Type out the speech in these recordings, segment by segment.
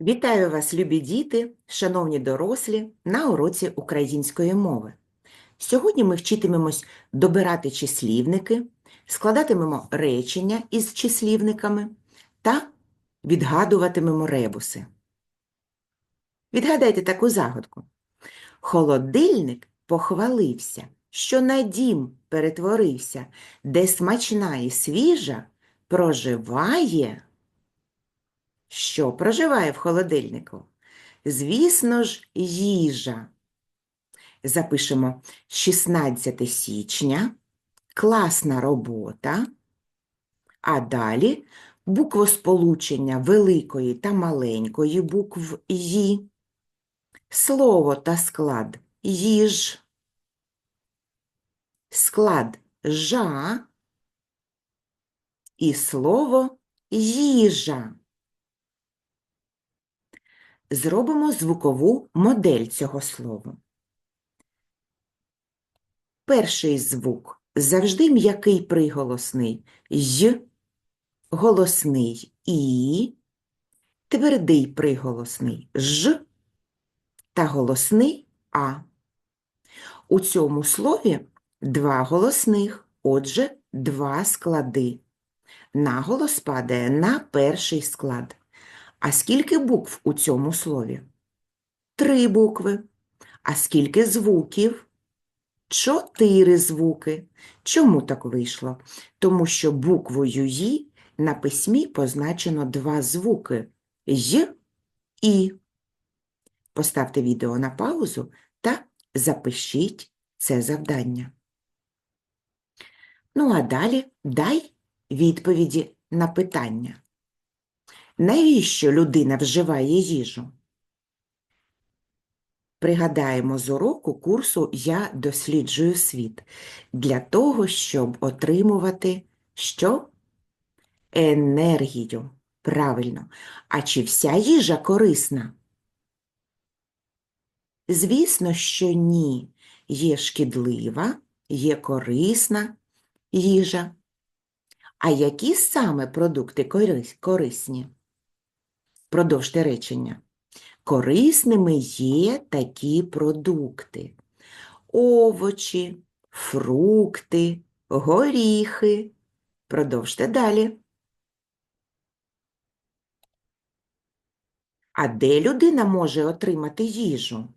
Вітаю вас, любі діти, шановні дорослі, на уроці української мови. Сьогодні ми вчитимемось добирати числівники, складатимемо речення із числівниками та відгадуватимемо ребуси. Відгадайте таку загадку. Холодильник похвалився, що на дім перетворився, де смачна і свіжа проживає. Що проживає в холодильнику? Звісно ж, їжа. Запишемо 16 січня, класна робота, а далі буквосполучення великої та маленької букв «ї», слово та склад їж, склад жа і слово їжа. Зробимо звукову модель цього слова. Перший звук завжди м'який приголосний «й», голосний «і», твердий приголосний «ж» та голосний «а». У цьому слові два голосних, отже, два склади. Наголос падає на перший склад. А скільки букв у цьому слові? Три букви. А скільки звуків? Чотири звуки. Чому так вийшло? Тому що буквою «ї» на письмі позначено два звуки «й» і. Поставте відео на паузу та запишіть це завдання. Ну а далі дай відповіді на питання. Навіщо людина вживає їжу? Пригадаємо з уроку курсу Я досліджую світ для того, щоб отримувати що? Енергію. Правильно. А чи вся їжа корисна? Звісно, що ні. Є шкідлива, є корисна їжа. А які саме продукти корисні? Продовжте речення. Корисними є такі продукти: овочі, фрукти, горіхи. Продовжте далі. А де людина може отримати їжу?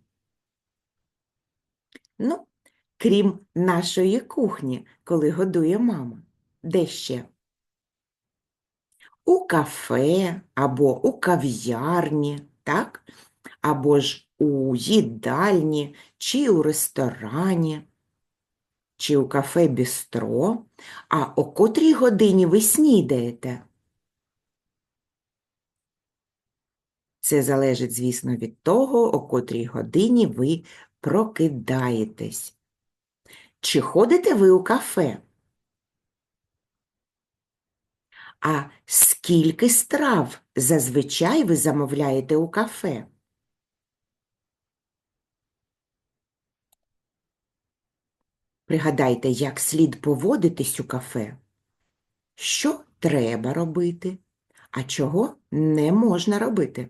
Ну, крім нашої кухні, коли годує мама. Де ще? У кафе або у кав'ярні, так? Або ж у їдальні, чи у ресторані, чи у кафе бістро. А о котрій годині ви снідаєте? Це залежить, звісно, від того, о котрій годині ви прокидаєтесь. Чи ходите ви у кафе? А скільки страв зазвичай ви замовляєте у кафе? Пригадайте, як слід поводитись у кафе. Що треба робити, а чого не можна робити?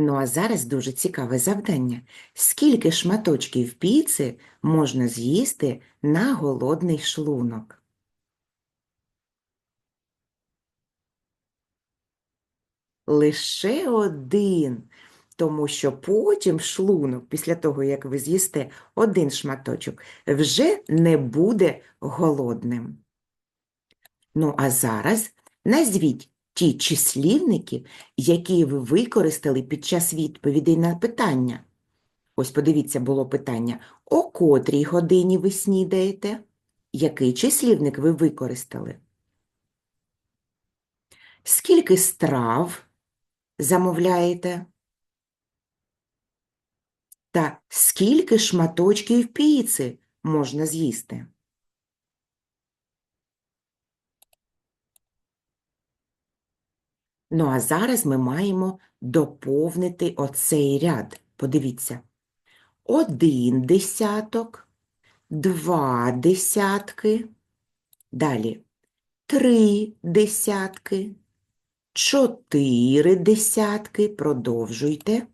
Ну а зараз дуже цікаве завдання. Скільки шматочків піци можна з'їсти на голодний шлунок? Лише один, тому що потім шлунок, після того, як ви з'їсте один шматочок, вже не буде голодним. Ну а зараз назвіть ті числівники, які ви використали під час відповідей на питання. Ось подивіться, було питання, о котрій годині ви снідаєте? Який числівник ви використали? Скільки страв замовляєте? Та скільки шматочків піци можна з'їсти? Ну, а зараз ми маємо доповнити оцей ряд. Подивіться. Один десяток, два десятки, далі три десятки, чотири десятки. Продовжуйте.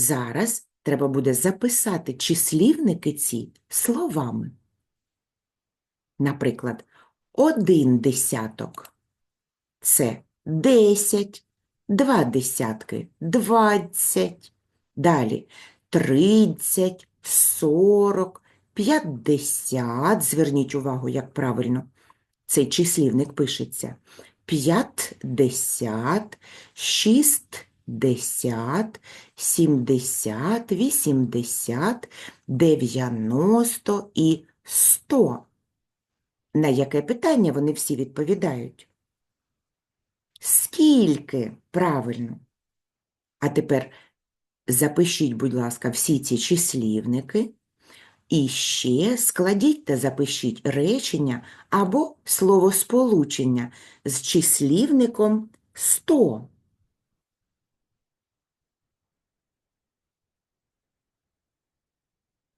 Зараз треба буде записати числівники ці словами. Наприклад, один десяток – це десять, два десятки – двадцять, далі тридцять, сорок, п'ятдесят. Зверніть увагу, як правильно цей числівник пишеться. П'ятдесят, шістдесят, сімдесят, вісімдесят, дев'яносто і сто. На яке питання вони всі відповідають? Скільки? Правильно. А тепер запишіть, будь ласка, всі ці числівники і ще складіть та запишіть речення або словосполучення з числівником 100.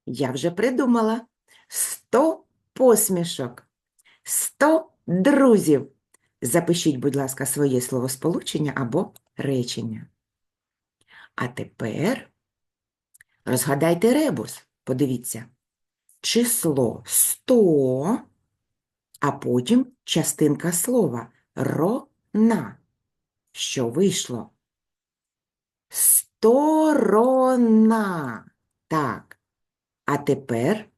Я вже придумала 100 посмішок. Сто друзів. Запишіть, будь ласка, своє словосполучення або речення. А тепер розгадайте ребус. Подивіться. Число 100, а потім частинка слова рона. Що вийшло? Сторона. Так. А тепер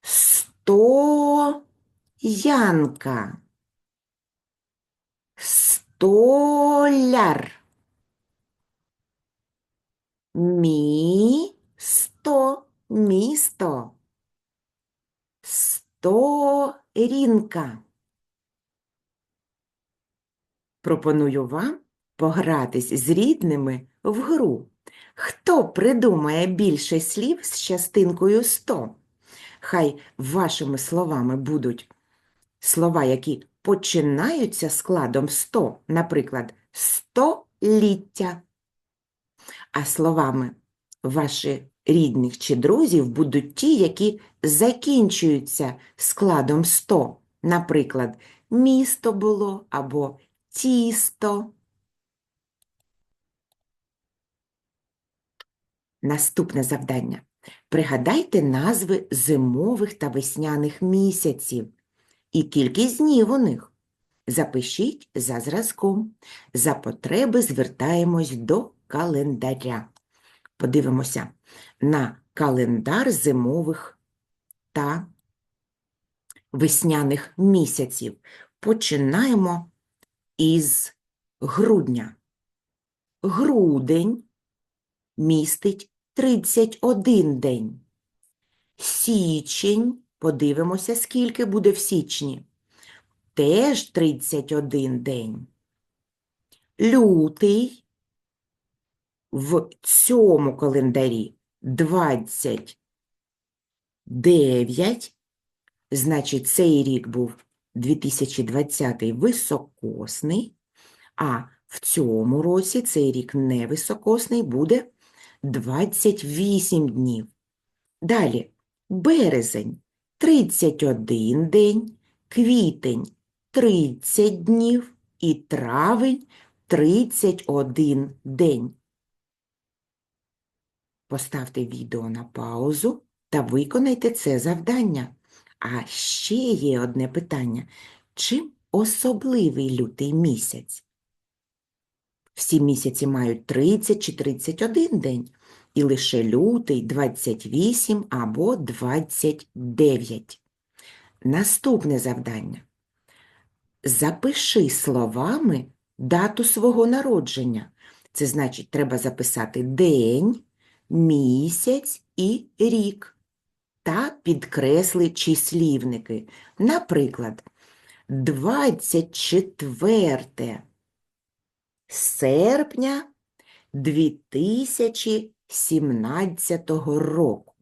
сто Янка. Столяр. Місто. Місто. Сторінка. Пропоную вам погратись з рідними в гру. Хто придумає більше слів з частинкою 100? Хай вашими словами будуть слова, які починаються складом 100, наприклад, століття. А словами ваших рідних чи друзів будуть ті, які закінчуються складом 100, наприклад, місто було або тісто. Наступне завдання. Пригадайте назви зимових та весняних місяців і кількість днів у них. Запишіть за зразком. За потреби звертаємось до календаря. Подивимося на календар зимових та весняних місяців. Починаємо із грудня. Грудень містить 31 день. Січень, подивимося, скільки буде в січні. Теж 31 день. Лютий в цьому календарі 29, значить, цей рік був 2020 високосний, а в цьому році цей рік невисокосний буде 28 днів. Далі березень 31 день, квітень 30 днів і травень 31 день. Поставте відео на паузу та виконайте це завдання. А ще є одне питання. Чим особливий лютий місяць? Всі місяці мають 30 чи 31 день, і лише лютий 28 або 29. Наступне завдання. Запиши словами дату свого народження. Це значить, треба записати день, місяць і рік. Та підкресли числівники. Наприклад, 24 серпня 2017 року.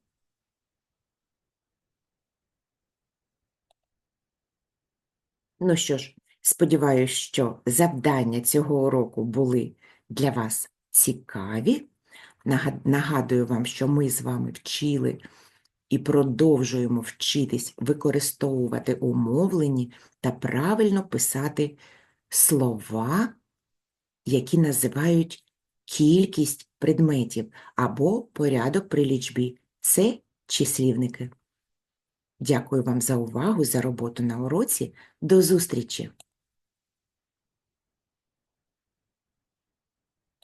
Ну що ж, Сподіваюсь, що завдання цього уроку були для вас цікаві. Нагадую вам, що ми з вами вчили і продовжуємо вчитись використовувати умовлені та правильно писати слова, які називають кількість предметів або порядок при лічбі. Це числівники. Дякую вам за увагу, за роботу на уроці. До зустрічі!